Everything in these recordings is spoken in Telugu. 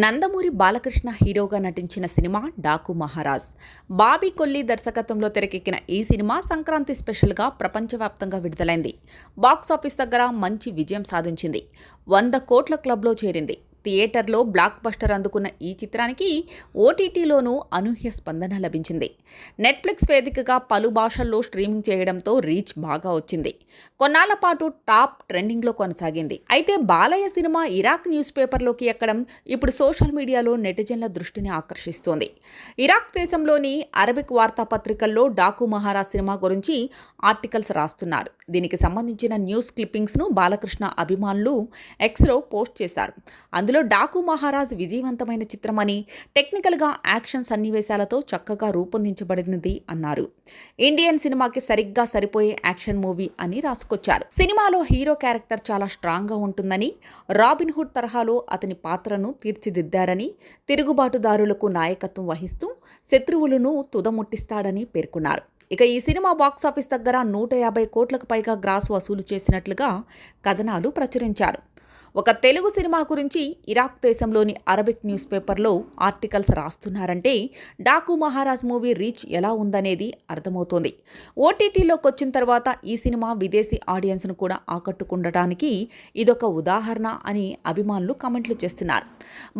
నందమూరి బాలకృష్ణ హీరోగా నటించిన సినిమా డాకు మహారాజ్. బాబీ కొల్లి దర్శకత్వంలో తెరకెక్కిన ఈ సినిమా సంక్రాంతి స్పెషల్గా ప్రపంచవ్యాప్తంగా విడుదలైంది. బాక్సాఫీస్ దగ్గర మంచి విజయం సాధించింది. వంద కోట్ల క్లబ్లో చేరింది. థియేటర్లో బ్లాక్ బస్టర్ అందుకున్న ఈ చిత్రానికి ఓటీటీలోనూ అనూహ్య స్పందన లభించింది. నెట్ఫ్లిక్స్ వేదికగా పలు భాషల్లో స్ట్రీమింగ్ చేయడంతో రీచ్ బాగా వచ్చింది. కొన్నాళ్ళ పాటు టాప్ ట్రెండింగ్లో కొనసాగింది. అయితే బాలయ్య సినిమా ఇరాక్ న్యూస్ పేపర్లోకి ఎక్కడం ఇప్పుడు సోషల్ మీడియాలో నెటిజన్ల దృష్టిని ఆకర్షిస్తోంది. ఇరాక్ దేశంలోని అరబిక్ వార్తాపత్రికల్లో డాకు మహారా సినిమా గురించి ఆర్టికల్స్ రాస్తున్నారు. దీనికి సంబంధించిన న్యూస్ క్లిప్పింగ్స్ను బాలకృష్ణ అభిమానులు ఎక్స్లో పోస్ట్ చేశారు. అందులో డాకు మహారాజ్ విజయవంతమైన చిత్రమని టెక్నికల్గా యాక్షన్ సన్నివేశాలతో చక్కగా రూపొందించబడినది అన్నారు. ఇండియన్ సినిమాకి సరిగ్గా సరిపోయే యాక్షన్ మూవీ అని రాసుకొచ్చారు. సినిమాలో హీరో క్యారెక్టర్ చాలా స్ట్రాంగ్గా ఉంటుందని రాబిన్ హుడ్ తరహాలో అతని పాత్రను తీర్చిదిద్దారని తిరుగుబాటుదారులకు నాయకత్వం వహిస్తూ శత్రువులను తుదముట్టిస్తాడని పేర్కొన్నారు. ఇక ఈ సినిమా బాక్సాఫీస్ దగ్గర నూట యాభై కోట్లకు పైగా గ్రాస్ వసూలు చేసినట్లుగా కథనాలు ప్రచురించారు. ఒక తెలుగు సినిమా గురించి ఇరాక్ దేశంలోని అరబిక్ న్యూస్ పేపర్లో ఆర్టికల్స్ రాస్తున్నారంటే డాకు మహారాజ్ మూవీ రీచ్ ఎలా ఉందనేది అర్థమవుతోంది. ఓటీటీలోకి వచ్చిన తర్వాత ఈ సినిమా విదేశీ ఆడియన్స్ను కూడా ఆకట్టుకుండటానికి ఇదొక ఉదాహరణ అని అభిమానులు కామెంట్లు చేస్తున్నారు.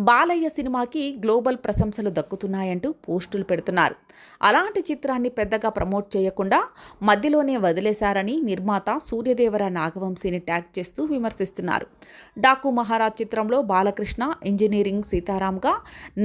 బాలయ్య సినిమాకి గ్లోబల్ ప్రశంసలు దక్కుతున్నాయంటూ పోస్టులు పెడుతున్నారు. అలాంటి చిత్రాన్ని పెద్దగా ప్రమోట్ చేయకుండా మధ్యలోనే వదిలేశారని నిర్మాత సూర్యదేవర నాగవంశీని ట్యాగ్ చేస్తూ విమర్శిస్తున్నారు. డాకు మహారాజ్ చిత్రంలో బాలకృష్ణ ఇంజనీరింగ్ సీతారాంగా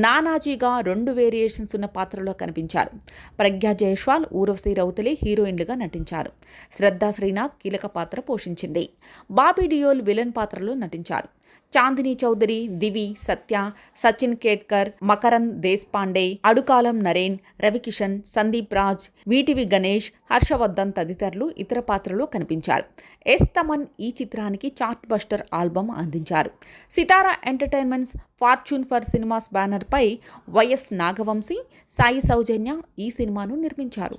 నానాజీగా రెండు వేరియేషన్స్ ఉన్న పాత్రలో కనిపించారు. ప్రజ్ఞా జైష్వాల్ ఊర్వశి రౌతలి హీరోయిన్లుగా నటించారు. శ్రద్ధా శ్రీనాథ్ కీలక పాత్ర పోషించింది. బాబీ డియోల్ విలన్ పాత్రలో నటించారు. చాందిని చౌదరి దివి సత్య సచిన్ కేట్కర్ మకరంద్ దేశ్పాండే అడుకాలం నరేన్ రవికిషన్ సందీప్ రాజ్ వీటివి గణేష్ హర్షవర్ధన్ తదితరులు ఇతర పాత్రలో కనిపించారు. ఎస్ తమన్ ఈ చిత్రానికి చార్ట్ బస్టర్ ఆల్బమ్ అందించారు. Sithara entertainments fortune four cinemas బ్యానర్పై వైఎస్ నాగవంశీ సాయి సౌజన్య ఈ సినిమాను నిర్మించారు.